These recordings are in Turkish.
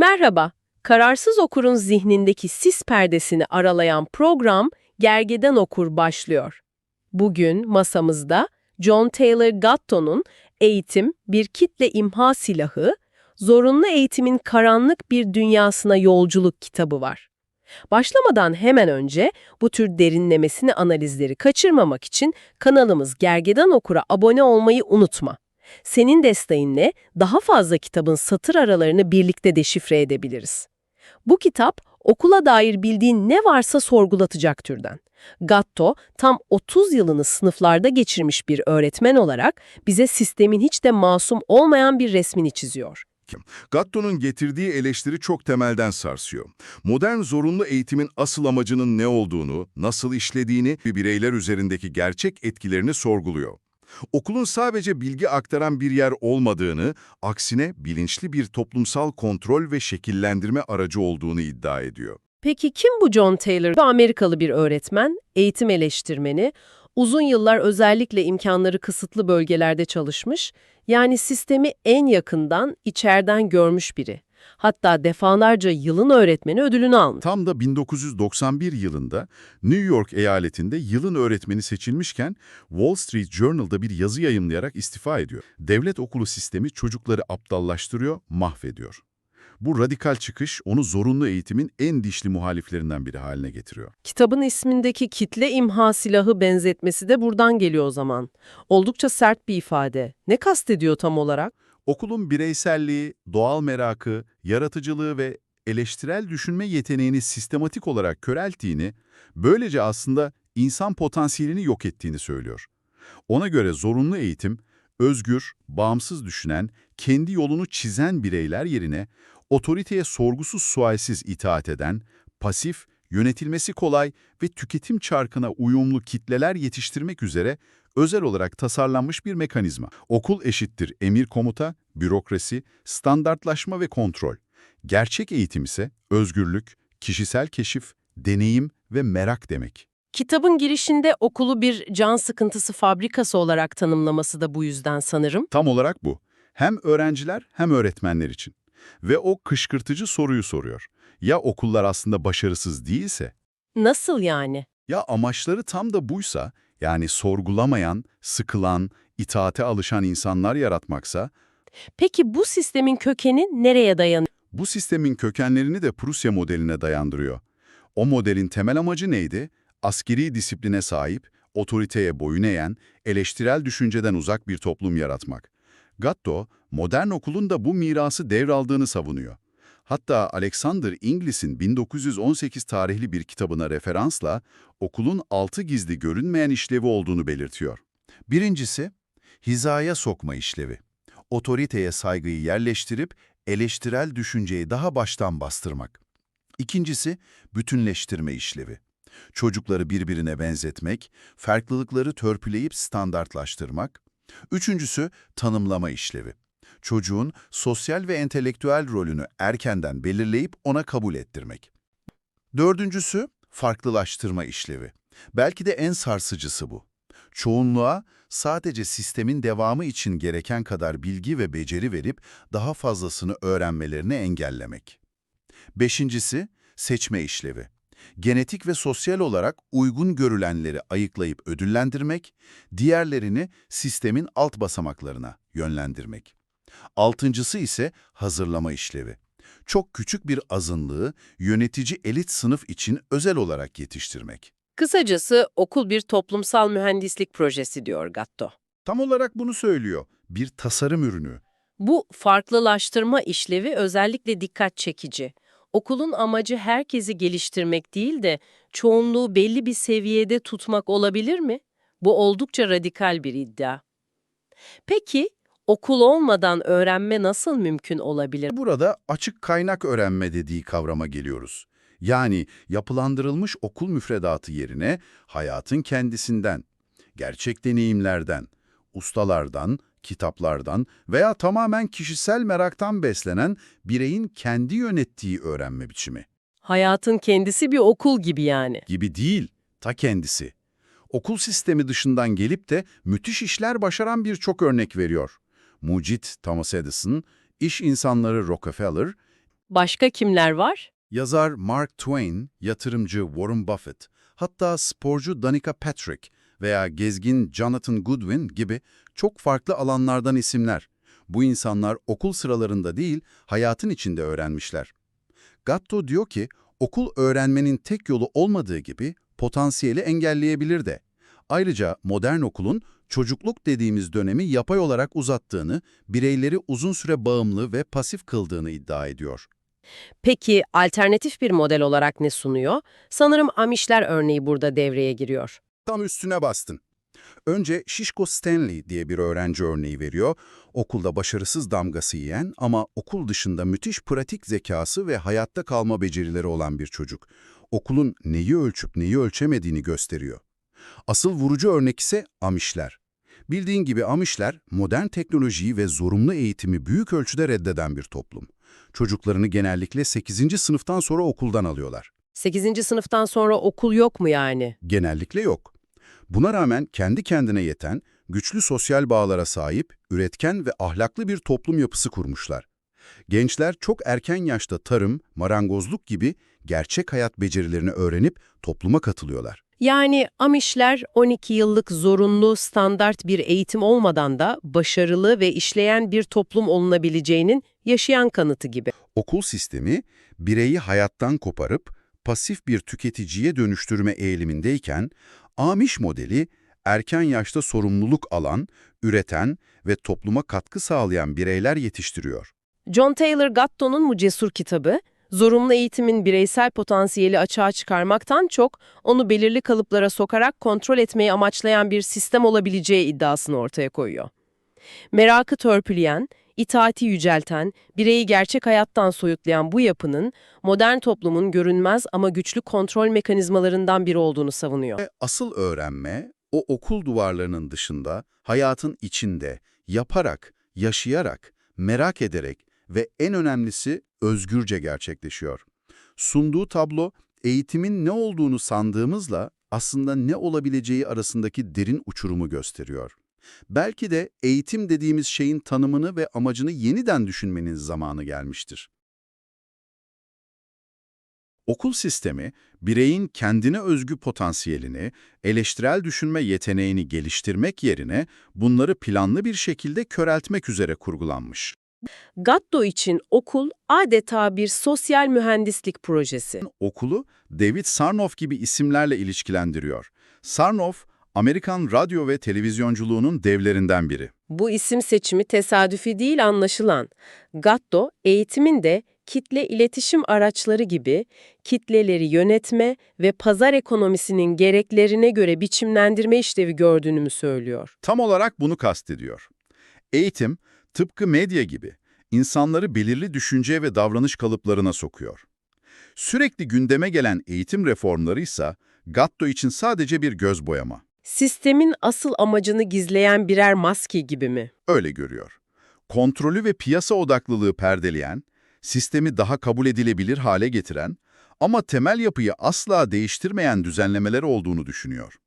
Merhaba, kararsız okurun zihnindeki sis perdesini aralayan program Gergeden Okur başlıyor. Bugün masamızda John Taylor Gatto'nun Eğitim Bir Kitle İmha Silahı, Zorunlu Eğitimin Karanlık Bir Dünyasına Yolculuk kitabı var. Başlamadan hemen önce bu tür derinlemesine analizleri kaçırmamak için kanalımız Gergedan Okur'a abone olmayı unutma. Senin desteğinle daha fazla kitabın satır aralarını birlikte deşifre edebiliriz. Bu kitap okula dair bildiğin ne varsa sorgulatacak türden. Gatto tam 30 yılını sınıflarda geçirmiş bir öğretmen olarak bize sistemin hiç de masum olmayan bir resmini çiziyor. Gatto'nun getirdiği eleştiri çok temelden sarsıyor. Modern zorunlu eğitimin asıl amacının ne olduğunu, nasıl işlediğini ve bireyler üzerindeki gerçek etkilerini sorguluyor. Okulun sadece bilgi aktaran bir yer olmadığını, aksine bilinçli bir toplumsal kontrol ve şekillendirme aracı olduğunu iddia ediyor. Peki kim bu John Taylor? Bu Amerikalı bir öğretmen, eğitim eleştirmeni, uzun yıllar özellikle imkanları kısıtlı bölgelerde çalışmış, yani sistemi en yakından, içeriden görmüş biri. Hatta defalarca yılın öğretmeni ödülünü almış. Tam da 1991 yılında New York eyaletinde yılın öğretmeni seçilmişken Wall Street Journal'da bir yazı yayımlayarak istifa ediyor. Devlet okulu sistemi çocukları aptallaştırıyor, mahvediyor. Bu radikal çıkış onu zorunlu eğitimin en dişli muhaliflerinden biri haline getiriyor. Kitabın ismindeki kitle imha silahı benzetmesi de buradan geliyor o zaman. Oldukça sert bir ifade. Ne kastediyor tam olarak? Okulun bireyselliği, doğal merakı, yaratıcılığı ve eleştirel düşünme yeteneğini sistematik olarak körelttiğini, böylece aslında insan potansiyelini yok ettiğini söylüyor. Ona göre zorunlu eğitim, özgür, bağımsız düşünen, kendi yolunu çizen bireyler yerine otoriteye sorgusuz sualsiz itaat eden, pasif, yönetilmesi kolay ve tüketim çarkına uyumlu kitleler yetiştirmek üzere özel olarak tasarlanmış bir mekanizma. Okul eşittir emir komuta, bürokrasi, standartlaşma ve kontrol. Gerçek eğitim ise özgürlük, kişisel keşif, deneyim ve merak demek. Kitabın girişinde okulu bir can sıkıntısı fabrikası olarak tanımlaması da bu yüzden sanırım. Tam olarak bu. Hem öğrenciler hem öğretmenler için. Ve o kışkırtıcı soruyu soruyor. Ya okullar aslında başarısız değilse? Nasıl yani? Ya amaçları tam da buysa, yani sorgulamayan, sıkılan, itaate alışan insanlar yaratmaksa, Peki bu sistemin kökeni nereye dayanıyor? bu sistemin kökenlerini de Prusya modeline dayandırıyor. O modelin temel amacı neydi? Askeri disipline sahip, otoriteye boyun eğen, eleştirel düşünceden uzak bir toplum yaratmak. Gatto, modern okulun da bu mirası devraldığını savunuyor. Hatta Alexander Inglis'in 1918 tarihli bir kitabına referansla okulun altı gizli görünmeyen işlevi olduğunu belirtiyor. Birincisi, hizaya sokma işlevi. Otoriteye saygıyı yerleştirip eleştirel düşünceyi daha baştan bastırmak. İkincisi, bütünleştirme işlevi. Çocukları birbirine benzetmek, farklılıkları törpüleyip standartlaştırmak. Üçüncüsü, tanımlama işlevi. Çocuğun sosyal ve entelektüel rolünü erkenden belirleyip ona kabul ettirmek. Dördüncüsü, farklılaştırma işlevi. Belki de en sarsıcısı bu. Çoğunluğa sadece sistemin devamı için gereken kadar bilgi ve beceri verip daha fazlasını öğrenmelerini engellemek. Beşincisi, seçme işlevi. Genetik ve sosyal olarak uygun görülenleri ayıklayıp ödüllendirmek, diğerlerini sistemin alt basamaklarına yönlendirmek. Altıncısı ise hazırlama işlevi. Çok küçük bir azınlığı yönetici elit sınıf için özel olarak yetiştirmek. Kısacası okul bir toplumsal mühendislik projesi diyor Gatto. Tam olarak bunu söylüyor. Bir tasarım ürünü. Bu farklılaştırma işlevi özellikle dikkat çekici. Okulun amacı herkesi geliştirmek değil de çoğunluğu belli bir seviyede tutmak olabilir mi? Bu oldukça radikal bir iddia. Peki, okul olmadan öğrenme nasıl mümkün olabilir? Burada açık kaynak öğrenme dediği kavrama geliyoruz. Yani yapılandırılmış okul müfredatı yerine hayatın kendisinden, gerçek deneyimlerden, ustalardan, kitaplardan veya tamamen kişisel meraktan beslenen bireyin kendi yönettiği öğrenme biçimi. Hayatın kendisi bir okul gibi yani. Gibi değil, ta kendisi. Okul sistemi dışından gelip de müthiş işler başaran birçok örnek veriyor. Mucit Thomas Edison, iş insanları Rockefeller, Başka kimler var? Yazar Mark Twain, yatırımcı Warren Buffett, hatta sporcu Danica Patrick veya gezgin Jonathan Goodwin gibi çok farklı alanlardan isimler. Bu insanlar okul sıralarında değil, hayatın içinde öğrenmişler. Gatto diyor ki, okul öğrenmenin tek yolu olmadığı gibi potansiyeli engelleyebilir de. Ayrıca modern okulun çocukluk dediğimiz dönemi yapay olarak uzattığını, bireyleri uzun süre bağımlı ve pasif kıldığını iddia ediyor. Peki alternatif bir model olarak ne sunuyor? Sanırım Amişler örneği burada devreye giriyor. Tam üstüne bastın. Önce Şişko Stanley diye bir öğrenci örneği veriyor. Okulda başarısız damgası yiyen ama okul dışında müthiş pratik zekası ve hayatta kalma becerileri olan bir çocuk. Okulun neyi ölçüp neyi ölçemediğini gösteriyor. Asıl vurucu örnek ise Amişler. Bildiğin gibi Amişler, modern teknolojiyi ve zorunlu eğitimi büyük ölçüde reddeden bir toplum. Çocuklarını genellikle 8. sınıftan sonra okuldan alıyorlar. 8. sınıftan sonra okul yok mu yani? Genellikle yok. Buna rağmen kendi kendine yeten, güçlü sosyal bağlara sahip, üretken ve ahlaklı bir toplum yapısı kurmuşlar. Gençler çok erken yaşta tarım, marangozluk gibi gerçek hayat becerilerini öğrenip topluma katılıyorlar. Yani Amişler 12 yıllık zorunlu standart bir eğitim olmadan da başarılı ve işleyen bir toplum olunabileceğinin yaşayan kanıtı gibi. Okul sistemi, bireyi hayattan koparıp pasif bir tüketiciye dönüştürme eğilimindeyken, Amiş modeli, erken yaşta sorumluluk alan, üreten ve topluma katkı sağlayan bireyler yetiştiriyor. John Taylor Gatto'nun bu cesur kitabı, zorunlu eğitimin bireysel potansiyeli açığa çıkarmaktan çok, onu belirli kalıplara sokarak kontrol etmeyi amaçlayan bir sistem olabileceği iddiasını ortaya koyuyor. Merakı törpüleyen, itaati yücelten, bireyi gerçek hayattan soyutlayan bu yapının, modern toplumun görünmez ama güçlü kontrol mekanizmalarından biri olduğunu savunuyor. Asıl öğrenme, o okul duvarlarının dışında, hayatın içinde, yaparak, yaşayarak, merak ederek ve en önemlisi özgürce gerçekleşiyor. Sunduğu tablo, eğitimin ne olduğunu sandığımızla aslında ne olabileceği arasındaki derin uçurumu gösteriyor. Belki de eğitim dediğimiz şeyin tanımını ve amacını yeniden düşünmenin zamanı gelmiştir. Okul sistemi, bireyin kendine özgü potansiyelini, eleştirel düşünme yeteneğini geliştirmek yerine bunları planlı bir şekilde köreltmek üzere kurgulanmış. Gatto için okul adeta bir sosyal mühendislik projesi. Okulu David Sarnoff gibi isimlerle ilişkilendiriyor. Sarnoff, Amerikan radyo ve televizyonculuğunun devlerinden biri. Bu isim seçimi tesadüfi değil anlaşılan. Gatto, eğitimin de kitle iletişim araçları gibi kitleleri yönetme ve pazar ekonomisinin gereklerine göre biçimlendirme işlevi gördüğünü söylüyor? Tam olarak bunu kastediyor. Eğitim, tıpkı medya gibi, insanları belirli düşünce ve davranış kalıplarına sokuyor. Sürekli gündeme gelen eğitim reformları ise Gatto için sadece bir göz boyama. Sistemin asıl amacını gizleyen birer maske gibi mi? Öyle görüyor. Kontrolü ve piyasa odaklılığı perdeleyen, sistemi daha kabul edilebilir hale getiren ama temel yapıyı asla değiştirmeyen düzenlemeler olduğunu düşünüyor.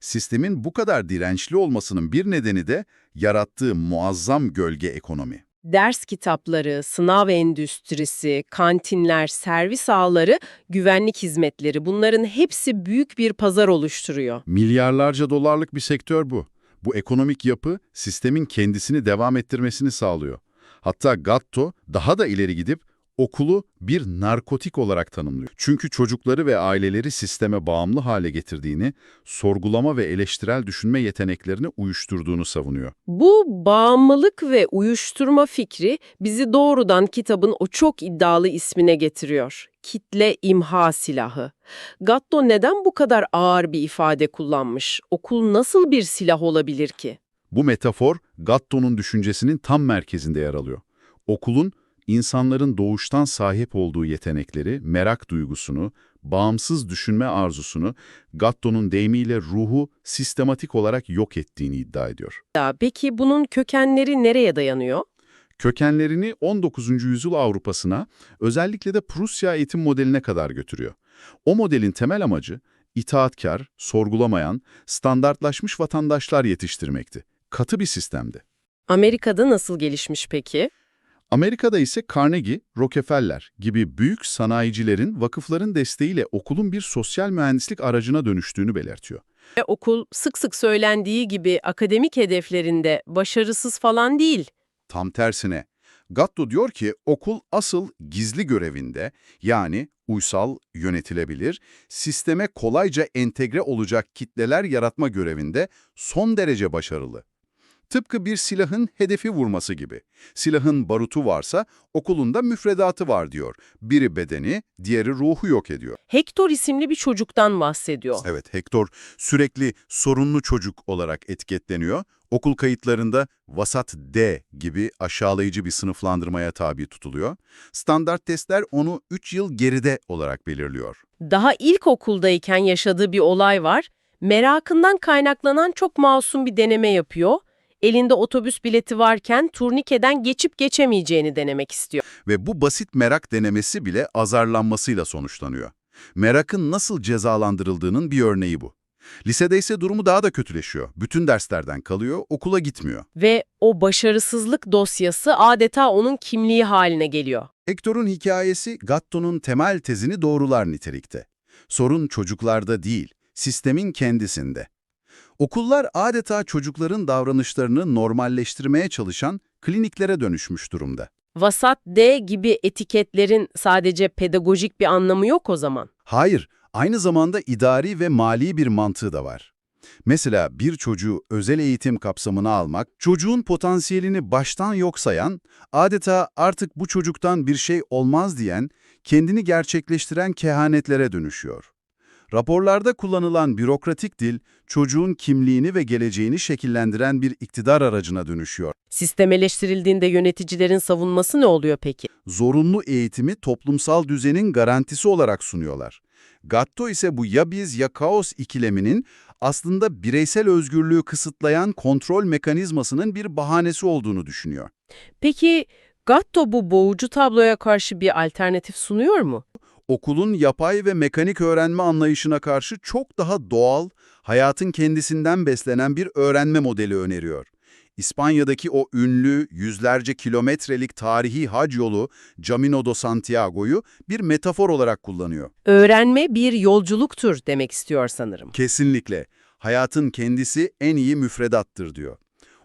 Sistemin bu kadar dirençli olmasının bir nedeni de yarattığı muazzam gölge ekonomi. Ders kitapları, sınav endüstrisi, kantinler, servis ağları, güvenlik hizmetleri bunların hepsi büyük bir pazar oluşturuyor. Milyarlarca dolarlık bir sektör bu. Bu ekonomik yapı sistemin kendisini devam ettirmesini sağlıyor. Hatta Gatto daha da ileri gidip okulu bir narkotik olarak tanımlıyor. Çünkü çocukları ve aileleri sisteme bağımlı hale getirdiğini, sorgulama ve eleştirel düşünme yeteneklerini uyuşturduğunu savunuyor. Bu bağımlılık ve uyuşturma fikri bizi doğrudan kitabın o çok iddialı ismine getiriyor. Kitle imha silahı. Gatto neden bu kadar ağır bir ifade kullanmış? Okul nasıl bir silah olabilir ki? Bu metafor Gatto'nun düşüncesinin tam merkezinde yer alıyor. Okulun insanların doğuştan sahip olduğu yetenekleri, merak duygusunu, bağımsız düşünme arzusunu Gatto'nun deyimiyle ruhu sistematik olarak yok ettiğini iddia ediyor. Ya, Peki bunun kökenleri nereye dayanıyor? Kökenlerini 19. yüzyıl Avrupa'sına, özellikle de Prusya eğitim modeline kadar götürüyor. O modelin temel amacı, itaatkar, sorgulamayan, standartlaşmış vatandaşlar yetiştirmekti. Katı bir sistemdi. Amerika'da nasıl gelişmiş peki? Amerika'da ise Carnegie, Rockefeller gibi büyük sanayicilerin vakıfların desteğiyle okulun bir sosyal mühendislik aracına dönüştüğünü belirtiyor. Ve okul sık sık söylendiği gibi akademik hedeflerinde başarısız falan değil. Tam tersine, Gatto diyor ki okul asıl gizli görevinde yani uysal, yönetilebilir, sisteme kolayca entegre olacak kitleler yaratma görevinde son derece başarılı. Tıpkı bir silahın hedefi vurması gibi. Silahın barutu varsa okulunda müfredatı var diyor. Biri bedeni, diğeri ruhu yok ediyor. Hector isimli bir çocuktan bahsediyor. Evet, Hector sürekli sorunlu çocuk olarak etiketleniyor. Okul kayıtlarında vasat D gibi aşağılayıcı bir sınıflandırmaya tabi tutuluyor. Standart testler onu 3 yıl geride olarak belirliyor. Daha ilkokuldayken yaşadığı bir olay var. Merakından kaynaklanan çok masum bir deneme yapıyor. Elinde otobüs bileti varken turnikeden geçip geçemeyeceğini denemek istiyor. Ve bu basit merak denemesi bile azarlanmasıyla sonuçlanıyor. Merakın nasıl cezalandırıldığının bir örneği bu. Lisede ise durumu daha da kötüleşiyor. Bütün derslerden kalıyor, okula gitmiyor. Ve o başarısızlık dosyası adeta onun kimliği haline geliyor. Hector'un hikayesi Gatto'nun temel tezini doğrular nitelikte. Sorun çocuklarda değil, sistemin kendisinde. Okullar adeta çocukların davranışlarını normalleştirmeye çalışan kliniklere dönüşmüş durumda. Vasat D gibi etiketlerin sadece pedagojik bir anlamı yok o zaman. Hayır, aynı zamanda idari ve mali bir mantığı da var. Mesela bir çocuğu özel eğitim kapsamına almak, çocuğun potansiyelini baştan yok sayan, adeta artık bu çocuktan bir şey olmaz diyen, kendini gerçekleştiren kehanetlere dönüşüyor. Raporlarda kullanılan bürokratik dil, çocuğun kimliğini ve geleceğini şekillendiren bir iktidar aracına dönüşüyor. Sistemeleştirildiğinde yöneticilerin savunması ne oluyor peki? Zorunlu eğitimi toplumsal düzenin garantisi olarak sunuyorlar. Gatto ise bu ya biz ya kaos ikileminin aslında bireysel özgürlüğü kısıtlayan kontrol mekanizmasının bir bahanesi olduğunu düşünüyor. Peki Gatto bu boğucu tabloya karşı bir alternatif sunuyor mu? Okulun yapay ve mekanik öğrenme anlayışına karşı çok daha doğal, hayatın kendisinden beslenen bir öğrenme modeli öneriyor. İspanya'daki o ünlü yüzlerce kilometrelik tarihi hac yolu Camino de Santiago'yu bir metafor olarak kullanıyor. Öğrenme bir yolculuktur demek istiyor sanırım. Kesinlikle. Hayatın kendisi en iyi müfredattır diyor.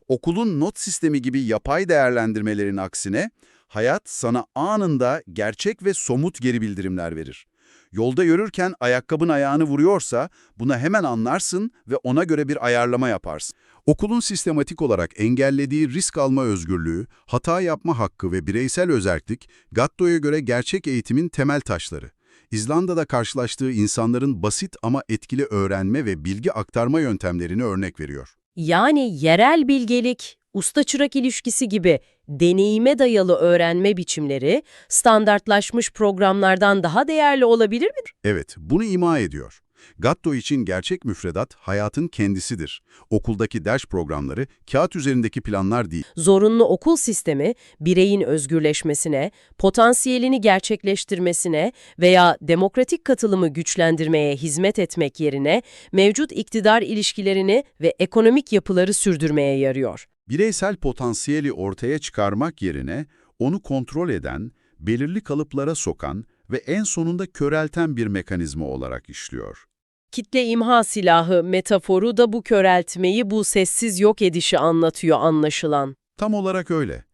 Okulun not sistemi gibi yapay değerlendirmelerin aksine, hayat sana anında gerçek ve somut geri bildirimler verir. Yolda yürürken ayakkabın ayağını vuruyorsa buna hemen anlarsın ve ona göre bir ayarlama yaparsın. Okulun sistematik olarak engellediği risk alma özgürlüğü, hata yapma hakkı ve bireysel özerklik, Gatto'ya göre gerçek eğitimin temel taşları. İzlanda'da karşılaştığı insanların basit ama etkili öğrenme ve bilgi aktarma yöntemlerini örnek veriyor. Yani yerel bilgelik, usta-çırak ilişkisi gibi deneyime dayalı öğrenme biçimleri standartlaşmış programlardan daha değerli olabilir mi? Evet, bunu ima ediyor. Gatto için gerçek müfredat hayatın kendisidir. Okuldaki ders programları kağıt üzerindeki planlar değil. Zorunlu okul sistemi bireyin özgürleşmesine, potansiyelini gerçekleştirmesine veya demokratik katılımı güçlendirmeye hizmet etmek yerine mevcut iktidar ilişkilerini ve ekonomik yapıları sürdürmeye yarıyor. Bireysel potansiyeli ortaya çıkarmak yerine onu kontrol eden, belirli kalıplara sokan ve en sonunda körelten bir mekanizma olarak işliyor. Kitle imha silahı metaforu da bu köreltmeyi, bu sessiz yok edişi anlatıyor anlaşılan. Tam olarak öyle.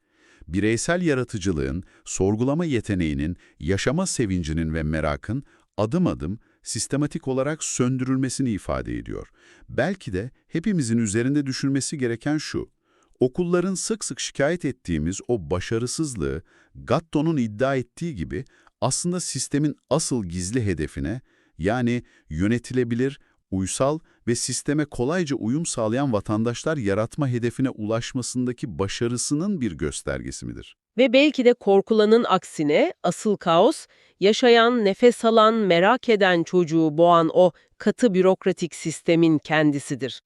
Bireysel yaratıcılığın, sorgulama yeteneğinin, yaşama sevincinin ve merakın adım adım sistematik olarak söndürülmesini ifade ediyor. Belki de hepimizin üzerinde düşünmesi gereken şu. Okulların sık sık şikayet ettiğimiz o başarısızlığı, Gatto'nun iddia ettiği gibi aslında sistemin asıl gizli hedefine, yani yönetilebilir, uysal ve sisteme kolayca uyum sağlayan vatandaşlar yaratma hedefine ulaşmasındaki başarısının bir göstergesi midir? Ve belki de korkulanın aksine asıl kaos, yaşayan, nefes alan, merak eden çocuğu boğan o katı bürokratik sistemin kendisidir.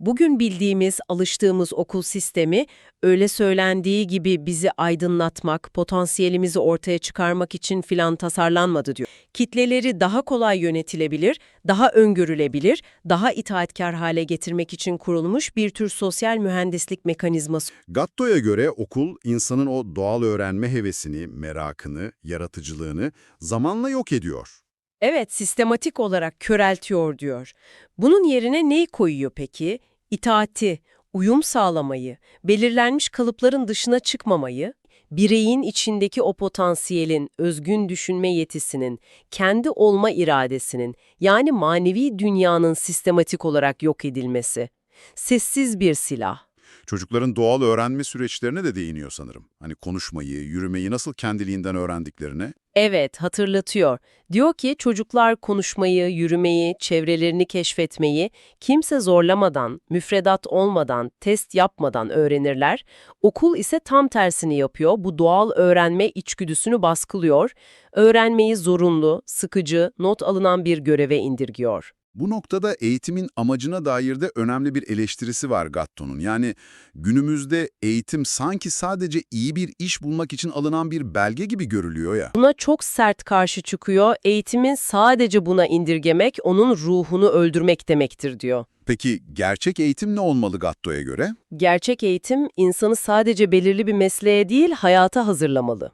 Bugün bildiğimiz, alıştığımız okul sistemi öyle söylendiği gibi bizi aydınlatmak, potansiyelimizi ortaya çıkarmak için filan tasarlanmadı diyor. Kitleleri daha kolay yönetilebilir, daha öngörülebilir, daha itaatkar hale getirmek için kurulmuş bir tür sosyal mühendislik mekanizması. Gatto'ya göre okul, insanın o doğal öğrenme hevesini, merakını, yaratıcılığını zamanla yok ediyor. Evet, sistematik olarak köreltiyor diyor. Bunun yerine neyi koyuyor peki? İtaati, uyum sağlamayı, belirlenmiş kalıpların dışına çıkmamayı, bireyin içindeki o potansiyelin, özgün düşünme yetisinin, kendi olma iradesinin, yani manevi dünyanın sistematik olarak yok edilmesi. Sessiz bir silah. Çocukların doğal öğrenme süreçlerine de değiniyor sanırım. Hani konuşmayı, yürümeyi nasıl kendiliğinden öğrendiklerini. Evet, hatırlatıyor. Diyor ki çocuklar konuşmayı, yürümeyi, çevrelerini keşfetmeyi kimse zorlamadan, müfredat olmadan, test yapmadan öğrenirler. Okul ise tam tersini yapıyor. Bu doğal öğrenme içgüdüsünü baskılıyor. Öğrenmeyi zorunlu, sıkıcı, not alınan bir göreve indirgiyor. Bu noktada eğitimin amacına dair de önemli bir eleştirisi var Gatto'nun. Yani günümüzde eğitim sanki sadece iyi bir iş bulmak için alınan bir belge gibi görülüyor ya. Buna çok sert karşı çıkıyor. Eğitimin sadece buna indirgemek, onun ruhunu öldürmek demektir diyor. Peki gerçek eğitim ne olmalı Gatto'ya göre? Gerçek eğitim insanı sadece belirli bir mesleğe değil hayata hazırlamalı.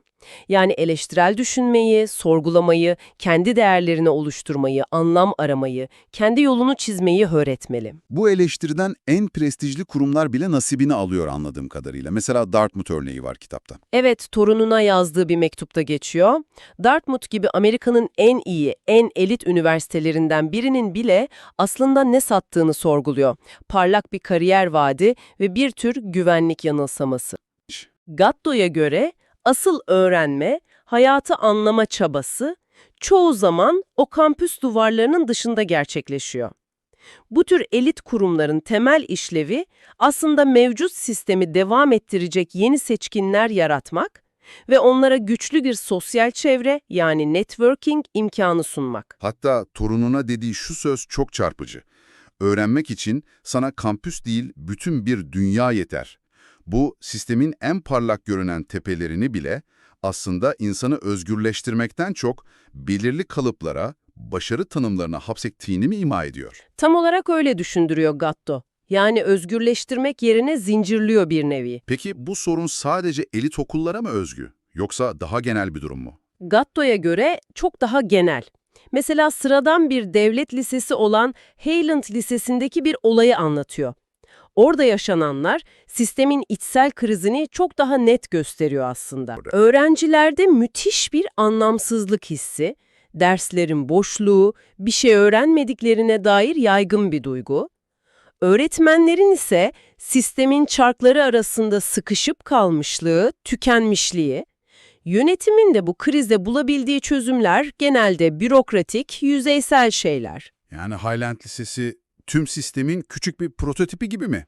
Yani eleştirel düşünmeyi, sorgulamayı, kendi değerlerini oluşturmayı, anlam aramayı, kendi yolunu çizmeyi öğretmeli. Bu eleştiriden en prestijli kurumlar bile nasibini alıyor anladığım kadarıyla. Mesela Dartmouth örneği var kitapta. Evet, torununa yazdığı bir mektupta geçiyor. Dartmouth gibi Amerika'nın en iyi, en elit üniversitelerinden birinin bile aslında ne sattığını sorguluyor. Parlak bir kariyer vaadi ve bir tür güvenlik yanılsaması. Gatto'ya göre asıl öğrenme, hayatı anlama çabası çoğu zaman o kampüs duvarlarının dışında gerçekleşiyor. Bu tür elit kurumların temel işlevi aslında mevcut sistemi devam ettirecek yeni seçkinler yaratmak ve onlara güçlü bir sosyal çevre yani networking imkanı sunmak. Hatta torununa dediği şu söz çok çarpıcı. Öğrenmek için sana kampüs değil bütün bir dünya yeter. Bu sistemin en parlak görünen tepelerini bile aslında insanı özgürleştirmekten çok belirli kalıplara, başarı tanımlarına hapsettiğini mi ima ediyor? Tam olarak öyle düşündürüyor Gatto. Yani özgürleştirmek yerine zincirliyor bir nevi. Peki bu sorun sadece elit okullara mı özgü? Yoksa daha genel bir durum mu? Gatto'ya göre çok daha genel. Mesela sıradan bir devlet lisesi olan Hayland Lisesi'ndeki bir olayı anlatıyor. Orada yaşananlar sistemin içsel krizini çok daha net gösteriyor aslında. Öğrencilerde müthiş bir anlamsızlık hissi, derslerin boşluğu, bir şey öğrenmediklerine dair yaygın bir duygu. Öğretmenlerin ise sistemin çarkları arasında sıkışıp kalmışlığı, tükenmişliği, Yönetimin de bu krize bulabildiği çözümler genelde bürokratik, yüzeysel şeyler. Yani Highland Lisesi tüm sistemin küçük bir prototipi gibi mi?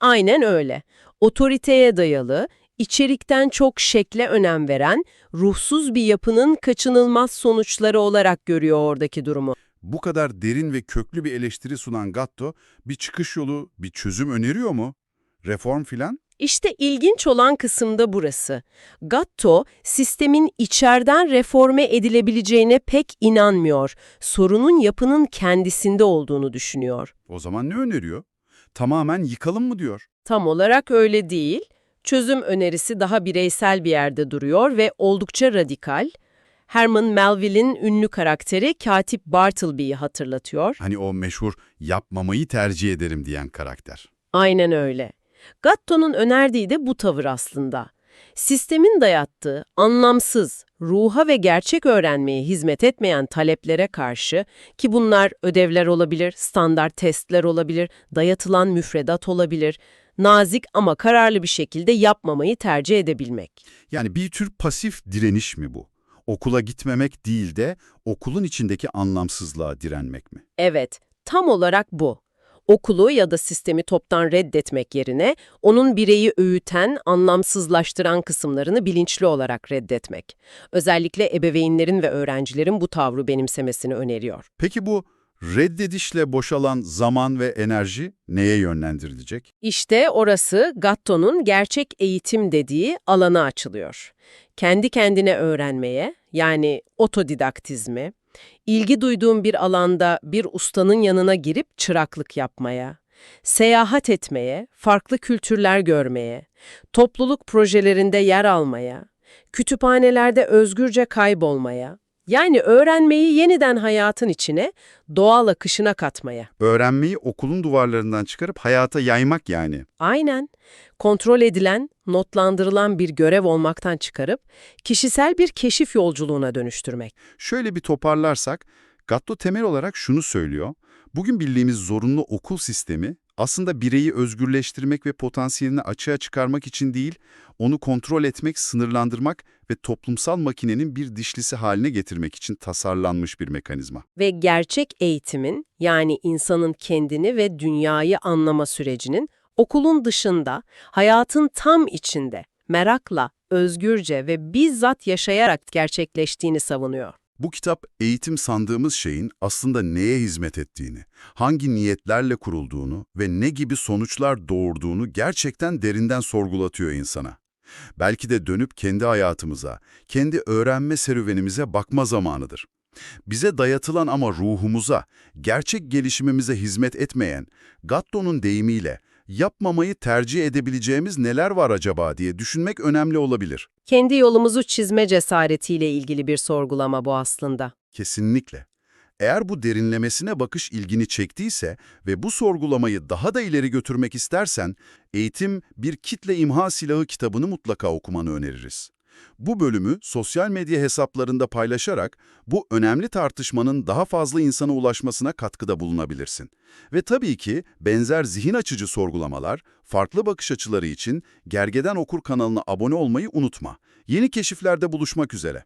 Aynen öyle. Otoriteye dayalı, içerikten çok şekle önem veren, ruhsuz bir yapının kaçınılmaz sonuçları olarak görüyor oradaki durumu. Bu kadar derin ve köklü bir eleştiri sunan Gatto bir çıkış yolu, bir çözüm öneriyor mu? Reform filan? İşte ilginç olan kısım da burası. Gatto, sistemin içeriden reforme edilebileceğine pek inanmıyor. Sorunun yapının kendisinde olduğunu düşünüyor. O zaman ne öneriyor? Tamamen yıkalım mı diyor? Tam olarak öyle değil. Çözüm önerisi daha bireysel bir yerde duruyor ve oldukça radikal. Herman Melville'in ünlü karakteri Katip Bartleby'yi hatırlatıyor. Hani o meşhur yapmamayı tercih ederim diyen karakter. Aynen öyle. Gatto'nun önerdiği de bu tavır aslında. Sistemin dayattığı anlamsız, ruha ve gerçek öğrenmeye hizmet etmeyen taleplere karşı ki bunlar ödevler olabilir, standart testler olabilir, dayatılan müfredat olabilir, nazik ama kararlı bir şekilde yapmamayı tercih edebilmek. Yani bir tür pasif direniş mi bu? Okula gitmemek değil de okulun içindeki anlamsızlığa direnmek mi? Evet, tam olarak bu. Okulu ya da sistemi toptan reddetmek yerine onun bireyi öğüten, anlamsızlaştıran kısımlarını bilinçli olarak reddetmek. Özellikle ebeveynlerin ve öğrencilerin bu tavrı benimsemesini öneriyor. Peki bu Reddedişle boşalan zaman ve enerji neye yönlendirilecek? İşte orası Gatto'nun gerçek eğitim dediği alana açılıyor. Kendi kendine öğrenmeye, yani otodidaktizmi, ilgi duyduğum bir alanda bir ustanın yanına girip çıraklık yapmaya, seyahat etmeye, farklı kültürler görmeye, topluluk projelerinde yer almaya, kütüphanelerde özgürce kaybolmaya, yani öğrenmeyi yeniden hayatın içine, doğal akışına katmaya. Öğrenmeyi okulun duvarlarından çıkarıp hayata yaymak yani. Aynen. Kontrol edilen, notlandırılan bir görev olmaktan çıkarıp kişisel bir keşif yolculuğuna dönüştürmek. Şöyle bir toparlarsak, Gatto temel olarak şunu söylüyor. Bugün bildiğimiz zorunlu okul sistemi aslında bireyi özgürleştirmek ve potansiyelini açığa çıkarmak için değil, onu kontrol etmek, sınırlandırmak ve toplumsal makinenin bir dişlisi haline getirmek için tasarlanmış bir mekanizma. Ve gerçek eğitimin, yani insanın kendini ve dünyayı anlama sürecinin okulun dışında, hayatın tam içinde, merakla, özgürce ve bizzat yaşayarak gerçekleştiğini savunuyor. Bu kitap eğitim sandığımız şeyin aslında neye hizmet ettiğini, hangi niyetlerle kurulduğunu ve ne gibi sonuçlar doğurduğunu gerçekten derinden sorgulatıyor insana. Belki de dönüp kendi hayatımıza, kendi öğrenme serüvenimize bakma zamanıdır. Bize dayatılan ama ruhumuza, gerçek gelişimimize hizmet etmeyen, Gatto'nun deyimiyle yapmamayı tercih edebileceğimiz neler var acaba diye düşünmek önemli olabilir. Kendi yolumuzu çizme cesaretiyle ilgili bir sorgulama bu aslında. Kesinlikle. Eğer bu derinlemesine bakış ilgini çektiyse ve bu sorgulamayı daha da ileri götürmek istersen, Eğitim Bir Kitle İmha Silahı kitabını mutlaka okumanı öneririz. Bu bölümü sosyal medya hesaplarında paylaşarak bu önemli tartışmanın daha fazla insana ulaşmasına katkıda bulunabilirsin. Ve tabii ki benzer zihin açıcı sorgulamalar, farklı bakış açıları için Gergeden Okur kanalına abone olmayı unutma. Yeni keşiflerde buluşmak üzere.